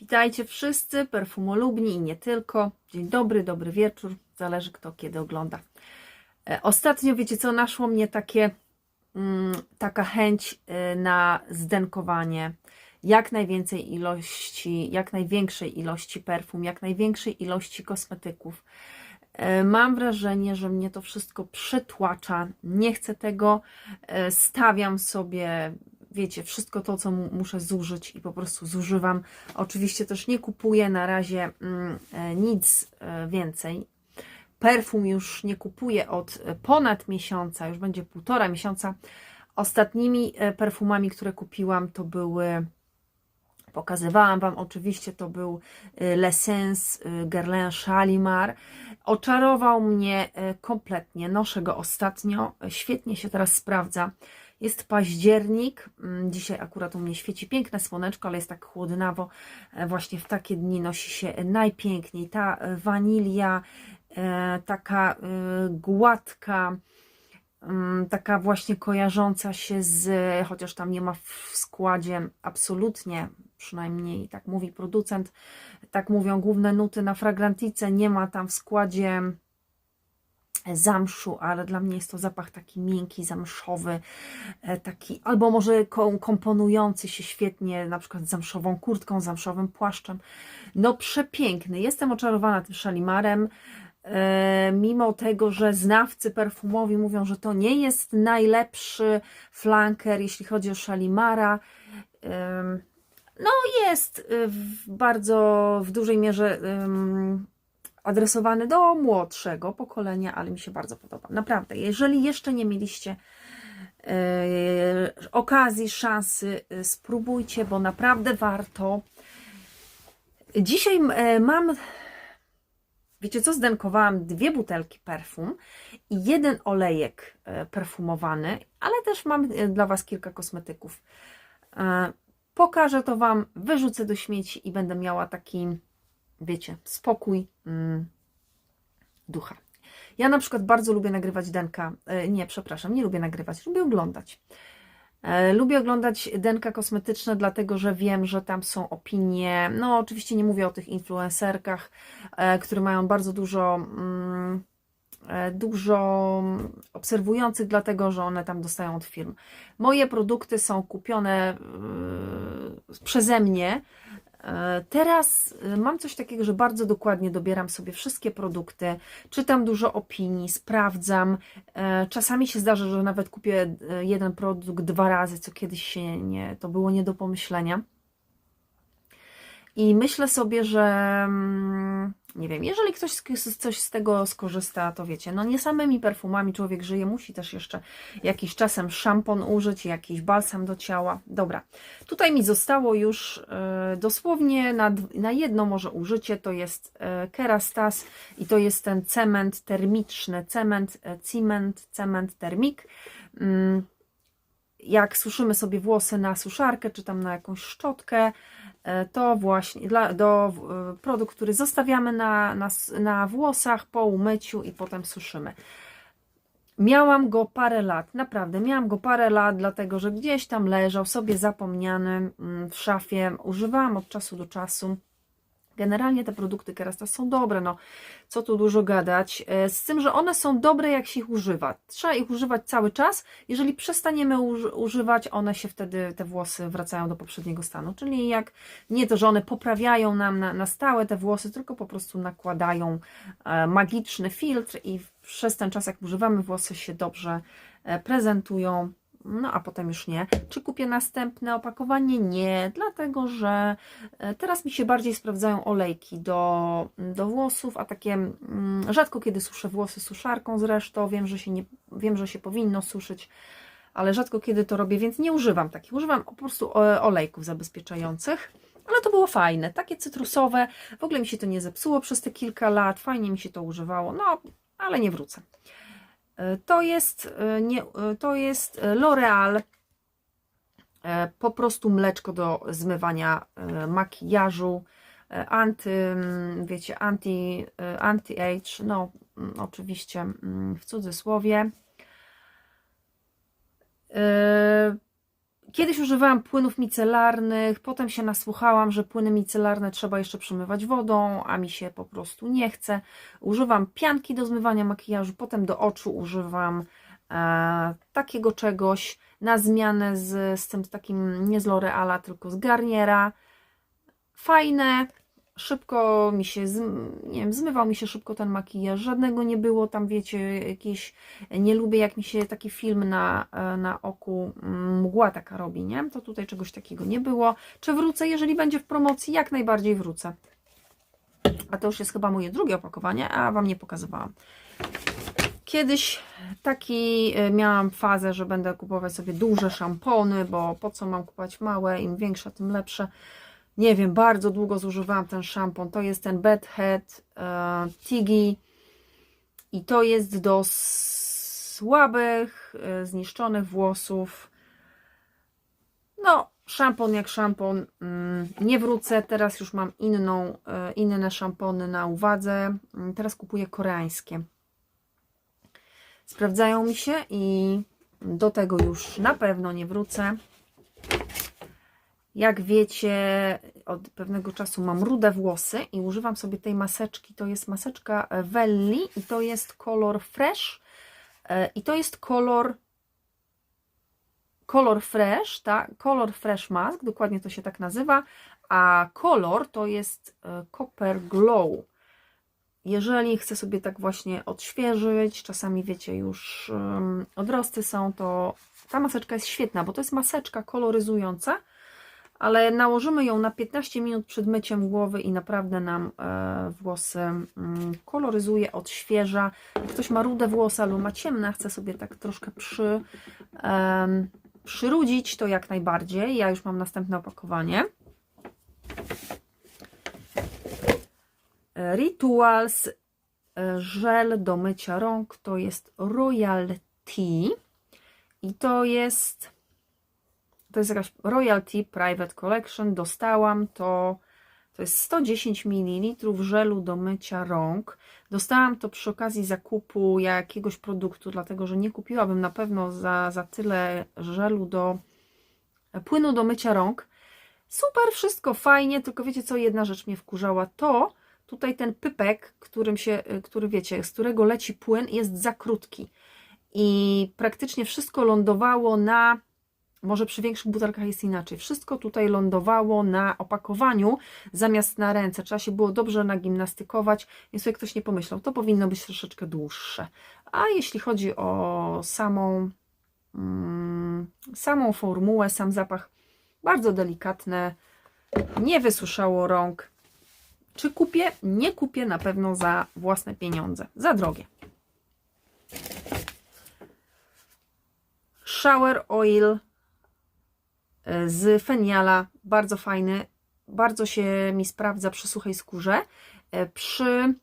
Witajcie wszyscy, perfumolubni i nie tylko. Dzień dobry, dobry wieczór, zależy kto kiedy ogląda. E, Ostatnio, wiecie co, naszło mnie takie, mm, taka chęć e, na zdenkowanie jak najwięcej ilości, jak największej ilości perfum, jak największej ilości kosmetyków. E, Mam wrażenie, że mnie to wszystko przytłacza. Nie chcę tego. Stawiam sobie, wiecie, wszystko to, co mu- muszę zużyć i po prostu zużywam. Oczywiście też nie kupuję na razie mm, e, nic e, więcej. Perfum już nie kupuję od e, ponad miesiąca, już będzie półtora miesiąca. Ostatnimi perfumami, które kupiłam, to były Pokazywałam Wam, oczywiście to był L'Essence Guerlain Shalimar. Oczarował mnie kompletnie, noszę go ostatnio, świetnie się teraz sprawdza. Jest październik, mm, dzisiaj akurat u mnie świeci piękne słoneczko, ale jest tak chłodnawo. E, Właśnie w takie dni nosi się najpiękniej. Ta wanilia, e, taka e, gładka, mm, taka właśnie kojarząca się z, chociaż tam nie ma w składzie absolutnie, przynajmniej tak mówi producent, tak mówią główne nuty na fragrantice, nie ma tam w składzie zamszu, ale dla mnie jest to zapach taki miękki, zamszowy, e, taki albo może ko- komponujący się świetnie na przykład zamszową kurtką, zamszowym płaszczem. No przepiękny. Jestem oczarowana tym szalimarem. E, mimo tego, że znawcy perfumowi mówią, że to nie jest najlepszy flanker, jeśli chodzi o szalimara. No jest y, w bardzo w dużej mierze adresowany do młodszego pokolenia, ale mi się bardzo podoba. Naprawdę, jeżeli jeszcze nie mieliście y, okazji, szansy, y, spróbujcie, bo naprawdę warto. Dzisiaj y, mam, wiecie co, zdenkowałam dwie butelki perfum i jeden olejek y, perfumowany, ale też mam y, dla Was kilka kosmetyków. Y, Pokażę to Wam, wyrzucę do śmieci i będę miała taki, wiecie, spokój mm, ducha. Ja na przykład bardzo lubię nagrywać denka. e, Nie, przepraszam, nie lubię nagrywać, lubię oglądać. E, Lubię oglądać denka kosmetyczne, dlatego że wiem, że tam są opinie. No, oczywiście nie mówię o tych influencerkach, e, które mają bardzo dużo, mm, dużo obserwujących, dlatego że one tam dostają od firm. Moje produkty są kupione przeze mnie. E, Teraz y, mam coś takiego, że bardzo dokładnie dobieram sobie wszystkie produkty, czytam dużo opinii, sprawdzam. E, Czasami się zdarza, że nawet kupię e, jeden produkt dwa razy, co kiedyś się nie, to było nie do pomyślenia. I myślę sobie, że mm, nie wiem, jeżeli ktoś coś z tego skorzysta, to wiecie, no nie samymi perfumami człowiek żyje, musi też jeszcze jakiś czasem szampon użyć, jakiś balsam do ciała. Dobra, tutaj mi zostało już e, dosłownie na, na jedno może użycie, to jest e, Kerastas i to jest ten cement termiczny, cement, e, cement, cement termik. Mm, jak suszymy sobie włosy na suszarkę, czy tam na jakąś szczotkę, to właśnie dla, do e, produkt, który zostawiamy na, na, na włosach po umyciu i potem suszymy. Miałam go parę lat, naprawdę, miałam go parę lat, dlatego że gdzieś tam leżał sobie zapomniany mm, w szafie. Używałam od czasu do czasu. Generalnie te produkty Kerastas są dobre, no co tu dużo gadać. E, Z tym, że one są dobre, jak się ich używa. Trzeba ich używać cały czas. Jeżeli przestaniemy uży- używać, one się wtedy, te włosy wracają do poprzedniego stanu. Czyli jak nie to, że one poprawiają nam na, na stałe te włosy, tylko po prostu nakładają e, magiczny filtr i przez ten czas, jak używamy, włosy się dobrze e, prezentują. No a potem już nie. Czy kupię następne opakowanie? Nie, dlatego że e, teraz mi się bardziej sprawdzają olejki do, do włosów, a takie mm, rzadko kiedy suszę włosy suszarką zresztą. Wiem, że się nie, wiem, że się powinno suszyć, ale rzadko kiedy to robię, więc nie używam takich. Używam po prostu e, olejków zabezpieczających. Ale to było fajne, takie cytrusowe. W ogóle mi się to nie zepsuło przez te kilka lat. Fajnie mi się to używało, no ale nie wrócę. To jest, e, nie, e, to jest e, L'Oreal. Po prostu mleczko do zmywania makijażu. Anty, mm, wiecie, anti, anti-age, no mm, oczywiście mm, w cudzysłowie. Kiedyś używałam płynów micelarnych, potem się nasłuchałam, że płyny micelarne trzeba jeszcze przemywać wodą, a mi się po prostu nie chce. Używam pianki do zmywania makijażu, potem do oczu używam e, takiego czegoś na zmianę z, z tym takim nie z L'Oreala, tylko z Garniera. Fajne, szybko mi się, nie wiem, zmywał mi się szybko ten makijaż, żadnego nie było tam, wiecie, jakieś, nie lubię jak mi się taki film na, e, na oku mm, mgła taka robi, nie? To tutaj czegoś takiego nie było. Czy wrócę, jeżeli będzie w promocji? Jak najbardziej wrócę. A to już jest chyba moje drugie opakowanie, a Wam nie pokazywałam. Kiedyś taki e, miałam fazę, że będę kupować sobie duże szampony, bo po co mam kupować małe, im większe, tym lepsze. Nie wiem, bardzo długo zużywałam ten szampon. To jest ten Bad Head e, Tiggy i to jest do słabych, e, zniszczonych włosów. No, szampon jak szampon. Mm, nie wrócę. Teraz już mam inną, e, inne szampony na uwadze. Mm, Teraz kupuję koreańskie. Sprawdzają mi się i do tego już na pewno nie wrócę. Jak wiecie, od pewnego czasu mam rude włosy i używam sobie tej maseczki. To jest maseczka Welli i to jest kolor Fresh. E, I to jest kolor kolor Fresh, tak? Kolor Fresh Mask, dokładnie to się tak nazywa. A kolor to jest e, Copper Glow. Jeżeli chcę sobie tak właśnie odświeżyć, czasami wiecie, już odrosty są, to ta maseczka jest świetna, bo to jest maseczka koloryzująca, ale nałożymy ją na 15 minut przed myciem głowy i naprawdę nam e, włosy mm, koloryzuje, odświeża. Jak ktoś ma rude włosy albo ma ciemne, chce sobie tak troszkę przy, em, przyrudzić, to jak najbardziej. Ja już mam następne opakowanie. Rituals e, żel do mycia rąk to jest Royal Tea i to jest to jest jakaś Royal Tea Private Collection. Dostałam to to jest 110 ml żelu do mycia rąk. Dostałam to przy okazji zakupu jakiegoś produktu dlatego, że nie kupiłabym na pewno za, za tyle żelu do płynu do mycia rąk. Super, wszystko fajnie, tylko wiecie co, jedna rzecz mnie wkurzała, to tutaj ten pypek, którym się, który wiecie, z którego leci płyn, jest za krótki. I praktycznie wszystko lądowało na, może przy większych butelkach jest inaczej, wszystko tutaj lądowało na opakowaniu zamiast na ręce. Trzeba się było dobrze nagimnastykować, więc sobie ktoś nie pomyślał, to powinno być troszeczkę dłuższe. A jeśli chodzi o samą, mm, samą formułę, sam zapach, bardzo delikatne, nie wysuszało rąk. Czy kupię? Nie kupię na pewno za własne pieniądze. Za drogie. Shower oil z feniala. Bardzo fajny. Bardzo się mi sprawdza przy suchej skórze. E, Przy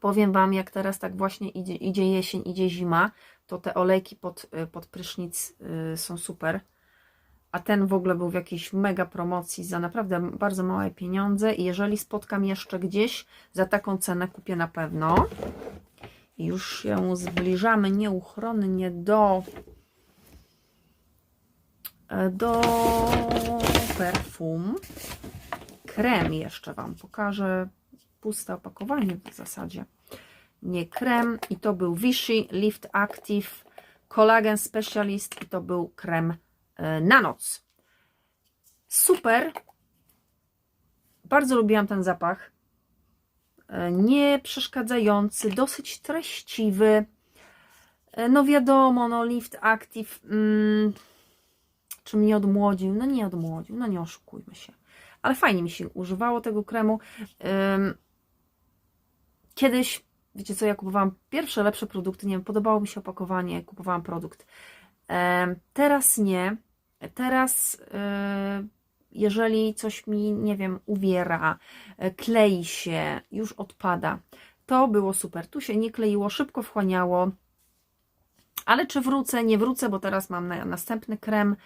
powiem Wam, jak teraz tak właśnie idzie, idzie jesień, idzie zima, to te olejki pod, e, pod prysznic są super a ten w ogóle był w jakiejś mega promocji za naprawdę bardzo małe pieniądze i jeżeli spotkam jeszcze gdzieś za taką cenę kupię na pewno. Już się zbliżamy nieuchronnie do do perfum. Krem jeszcze Wam pokażę. Puste opakowanie w zasadzie. Nie krem i to był Vichy Lift Active Collagen Specialist i to był krem na noc. Super. Bardzo lubiłam ten zapach. Nie przeszkadzający, dosyć treściwy. No wiadomo, no Lift Active. Mm, czy mnie odmłodził? No nie odmłodził, no nie oszukujmy się. Ale fajnie mi się używało tego kremu. Kiedyś, wiecie co, ja kupowałam pierwsze lepsze produkty, nie wiem, podobało mi się opakowanie, kupowałam produkt. Teraz nie Teraz, y, jeżeli coś mi, nie wiem, uwiera, y, klei się, już odpada, to było super. Tu się nie kleiło, szybko wchłaniało. Ale czy wrócę? Nie wrócę, bo teraz mam następny krem.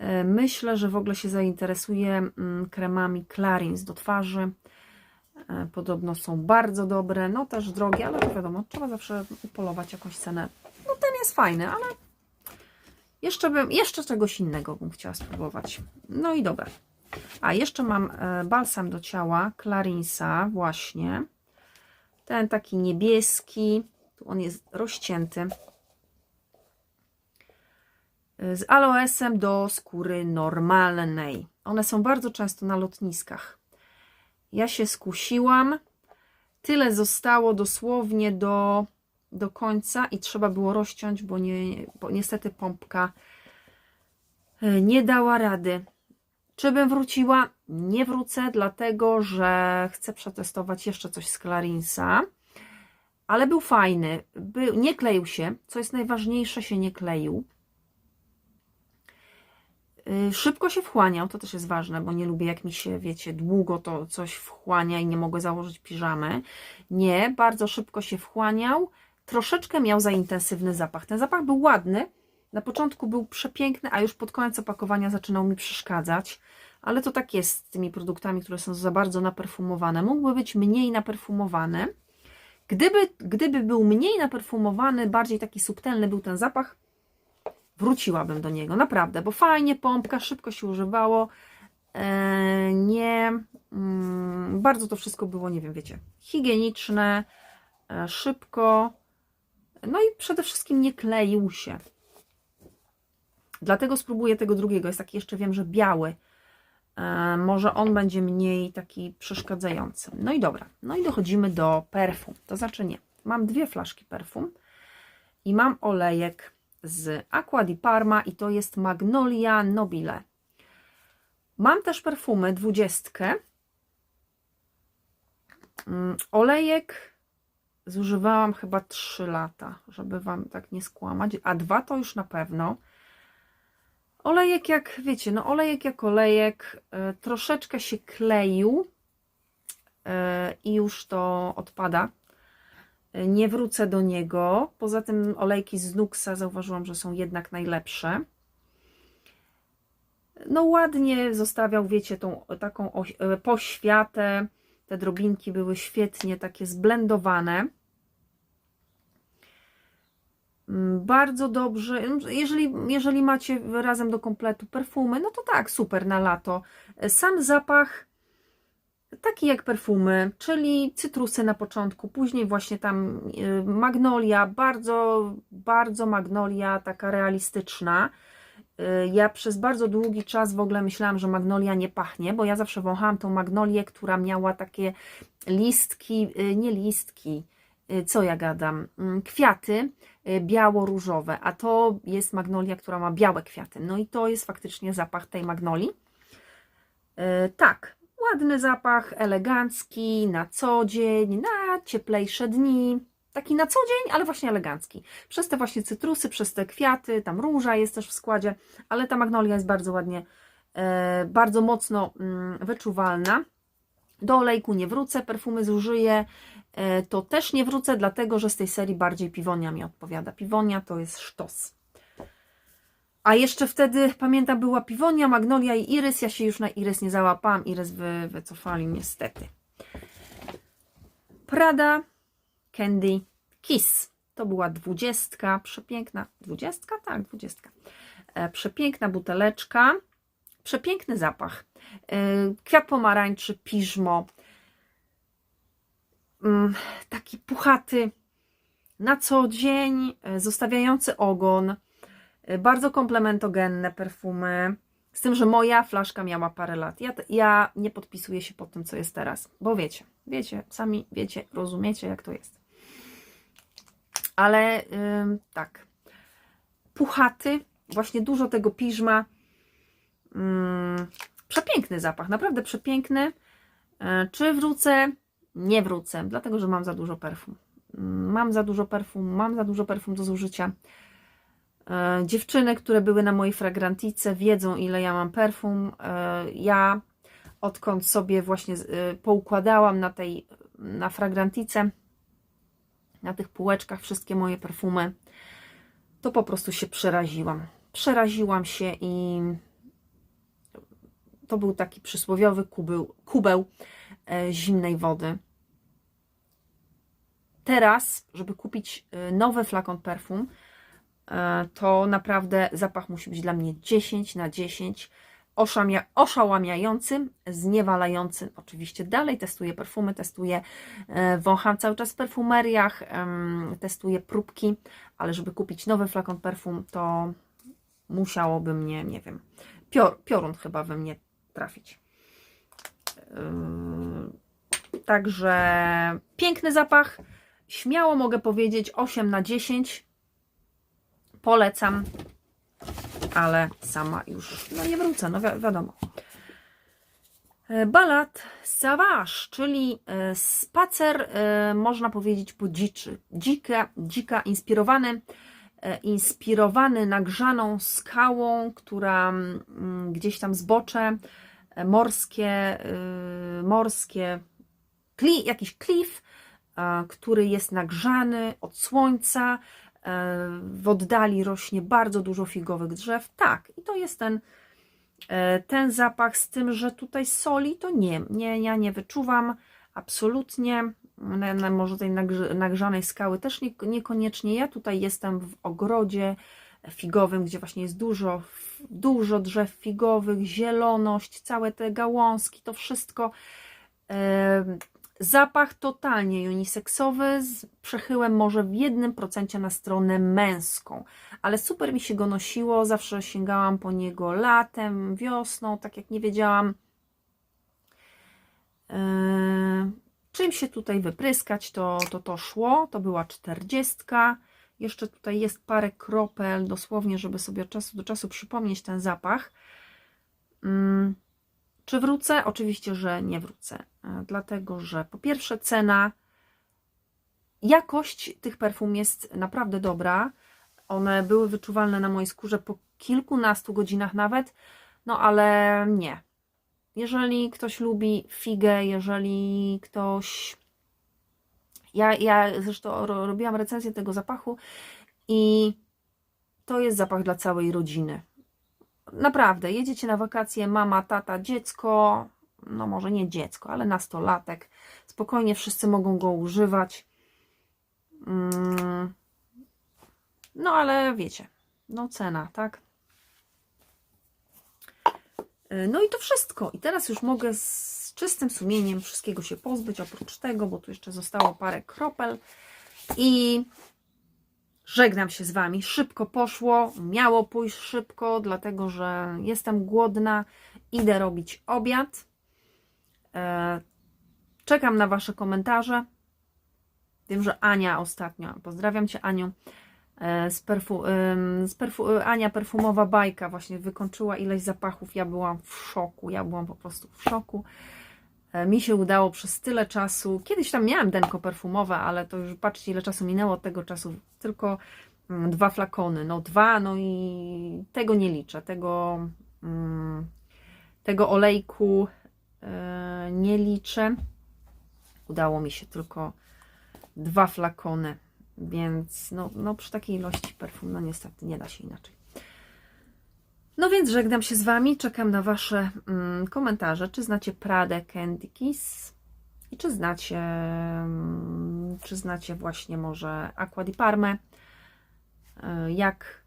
Y, myślę, że w ogóle się zainteresuję mm, kremami Clarins do twarzy. Podobno są bardzo dobre, no też drogie, ale to wiadomo, trzeba zawsze upolować jakąś cenę. No ten jest fajny, ale Jeszcze bym, jeszcze czegoś innego bym chciała spróbować. No i dobra. A jeszcze mam e, balsam do ciała Clarinsa właśnie. Ten taki niebieski. Tu on jest rozcięty. Z aloesem do skóry normalnej. One są bardzo często na lotniskach. Ja się skusiłam. Tyle zostało dosłownie do, do końca i trzeba było rozciąć, bo, nie, bo niestety pompka e, nie dała rady. Czy bym wróciła? Nie wrócę, dlatego że chcę przetestować jeszcze coś z Clarinsa. Ale był fajny. Był, nie kleił się, co jest najważniejsze, się nie kleił. Y, Szybko się wchłaniał, to też jest ważne, bo nie lubię, jak mi się, wiecie, długo to coś wchłania i nie mogę założyć piżamy. Nie, bardzo szybko się wchłaniał. Troszeczkę miał za intensywny zapach. Ten zapach był ładny. Na początku był przepiękny, a już pod koniec opakowania zaczynał mi przeszkadzać. Ale to tak jest z tymi produktami, które są za bardzo naperfumowane. Mógłby być mniej naperfumowany. Gdyby, gdyby był mniej naperfumowany, bardziej taki subtelny był ten zapach, wróciłabym do niego, naprawdę, bo fajnie, pompka, szybko się używało, e, nie, mm, bardzo to wszystko było, nie wiem, wiecie, higieniczne, e, szybko, no i przede wszystkim nie kleił się. Dlatego spróbuję tego drugiego, jest taki jeszcze, wiem, że biały, e, może on będzie mniej taki przeszkadzający. No i dobra, no i dochodzimy do perfum, to znaczy nie, mam dwie flaszki perfum i mam olejek z Aqua di Parma i to jest Magnolia Nobile. Mam też perfumy dwudziestkę. Mm, Olejek zużywałam chyba 3 lata, żeby Wam tak nie skłamać, a dwa to już na pewno. Olejek jak, wiecie, no olejek jak olejek, y, troszeczkę się kleił y, i już to odpada nie wrócę do niego. Poza tym olejki z Nuxa zauważyłam, że są jednak najlepsze. No ładnie zostawiał, wiecie, tą taką e, poświatę. Te drobinki były świetnie takie zblendowane. Mm, Bardzo dobrze. Jeżeli, jeżeli macie razem do kompletu perfumy, no to tak, super na lato. Sam zapach taki jak perfumy, czyli cytrusy na początku, później właśnie tam y, magnolia, bardzo, bardzo magnolia, taka realistyczna. Y, Ja przez bardzo długi czas w ogóle myślałam, że magnolia nie pachnie, bo ja zawsze wąchałam tą magnolię, która miała takie listki, y, nie listki, co ja gadam, mm, kwiaty biało-różowe, a to jest magnolia, która ma białe kwiaty. No i to jest faktycznie zapach tej magnolii. Tak, ładny zapach, elegancki, na co dzień, na cieplejsze dni. Taki na co dzień, ale właśnie elegancki. Przez te właśnie cytrusy, przez te kwiaty, tam róża jest też w składzie, ale ta magnolia jest bardzo ładnie, e, bardzo mocno mm, wyczuwalna. Do olejku nie wrócę, perfumy zużyję, e, to też nie wrócę, dlatego że z tej serii bardziej piwonia mi odpowiada. Piwonia to jest sztos. A jeszcze wtedy, pamiętam, była piwonia, magnolia i irys. Ja się już na irys nie załapałam. Irys wy, wycofali niestety. Prada Candy Kiss. To była dwudziestka, przepiękna. Dwudziestka? Tak, dwudziestka. E, przepiękna buteleczka. Przepiękny zapach. E, kwiat pomarańczy, piżmo. Mm, taki puchaty na co dzień, e, zostawiający ogon. E, Bardzo komplementogenne perfumy. Z tym, że moja flaszka miała parę lat. Ja, ja nie podpisuję się pod tym, co jest teraz, bo wiecie, wiecie, sami wiecie, rozumiecie, jak to jest. Ale ym, tak, puchaty, właśnie dużo tego piżma. Ym, przepiękny zapach, naprawdę przepiękny. E, Czy wrócę? Nie wrócę, dlatego że mam za dużo perfum. Ym, Mam za dużo perfum, mam za dużo perfum do zużycia. E, Dziewczyny, które były na mojej fragrantice, wiedzą, ile ja mam perfum. E, Ja, odkąd sobie właśnie e, poukładałam na tej, na fragrantice, na tych półeczkach wszystkie moje perfumy, to po prostu się przeraziłam. Przeraziłam się i to był taki przysłowiowy kubeł, kubeł zimnej wody. Teraz, żeby kupić nowy flakon perfum, to naprawdę zapach musi być dla mnie 10 na 10. Oszamia, oszałamiający, zniewalający. Oczywiście dalej testuję perfumy, testuję, e, wącham cały czas w perfumeriach, testuję próbki, ale żeby kupić nowy flakon perfum, to musiałoby mnie, nie wiem, pior, piorun chyba we mnie trafić. Także piękny zapach. Śmiało mogę powiedzieć 8 na 10. Polecam, ale sama już no nie wrócę, no wi- wiadomo. E, Balad Savage, czyli e, spacer, e, można powiedzieć, po dziczy. Dzika, dzika inspirowany, inspirowany nagrzaną skałą, która mm, gdzieś tam zbocze morskie, morskie kli, jakiś klif, który jest nagrzany od słońca. E, W oddali rośnie bardzo dużo figowych drzew. Tak, i to jest ten, e, ten zapach, z tym, że tutaj soli to nie, nie ja nie wyczuwam absolutnie. Na, na, może tej nagrzanej skały też nie, niekoniecznie. Ja tutaj jestem w ogrodzie figowym, gdzie właśnie jest dużo, dużo drzew figowych, zieloność, całe te gałązki, to wszystko. E, Zapach totalnie uniseksowy, z przechyłem może w jednym procencie na stronę męską, ale super mi się go nosiło, zawsze sięgałam po niego latem, wiosną, tak jak nie wiedziałam. Yy, czym się tutaj wypryskać, to, to to szło, to była czterdziestka, jeszcze tutaj jest parę kropel, dosłownie, żeby sobie od czasu do czasu przypomnieć ten zapach. Mm, czy wrócę? Oczywiście, że nie wrócę, e, dlatego że po pierwsze cena, jakość tych perfum jest naprawdę dobra. One były wyczuwalne na mojej skórze po kilkunastu godzinach nawet, no ale nie. Jeżeli ktoś lubi figę, jeżeli ktoś. Ja, ja zresztą ro- robiłam recenzję tego zapachu i to jest zapach dla całej rodziny naprawdę, jedziecie na wakacje, mama, tata, dziecko, no może nie dziecko, ale nastolatek, spokojnie wszyscy mogą go używać. Mm. No ale wiecie, no cena, tak? Y, No i to wszystko. I teraz już mogę z czystym sumieniem wszystkiego się pozbyć, oprócz tego, bo tu jeszcze zostało parę kropel. I Żegnam się z Wami. Szybko poszło, miało pójść szybko, dlatego że jestem głodna. Idę robić obiad. E, Czekam na Wasze komentarze. Wiem, że Ania ostatnio, pozdrawiam Cię Aniu, e, z, perfu, z perfu, y, Ania perfumowa bajka właśnie wykończyła ileś zapachów. Ja byłam w szoku, ja byłam po prostu w szoku. E, Mi się udało przez tyle czasu. Kiedyś tam miałam denko perfumowe, ale to już patrzcie, ile czasu minęło od tego czasu. Tylko mm, dwa flakony. No dwa, no i tego nie liczę. Tego, mm, tego olejku e, nie liczę. Udało mi się tylko dwa flakony, więc no, no przy takiej ilości perfum, no niestety nie da się inaczej. No więc żegnam się z Wami, czekam na Wasze mm, komentarze. Czy znacie Pradę Candy Kiss? I czy znacie, mm, czy znacie właśnie może Aqua di Parme? Y, Jak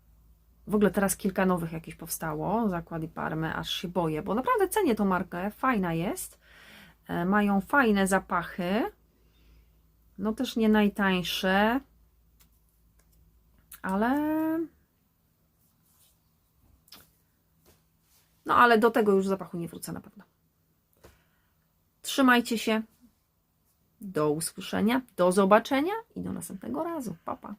w ogóle teraz kilka nowych jakichś powstało z Aqua di Parme, aż się boję, bo naprawdę cenię tą markę, fajna jest. E, Mają fajne zapachy. No też nie najtańsze, ale No ale do tego już zapachu nie wrócę na pewno. Trzymajcie się. Do usłyszenia, do zobaczenia i do następnego razu. Pa, pa.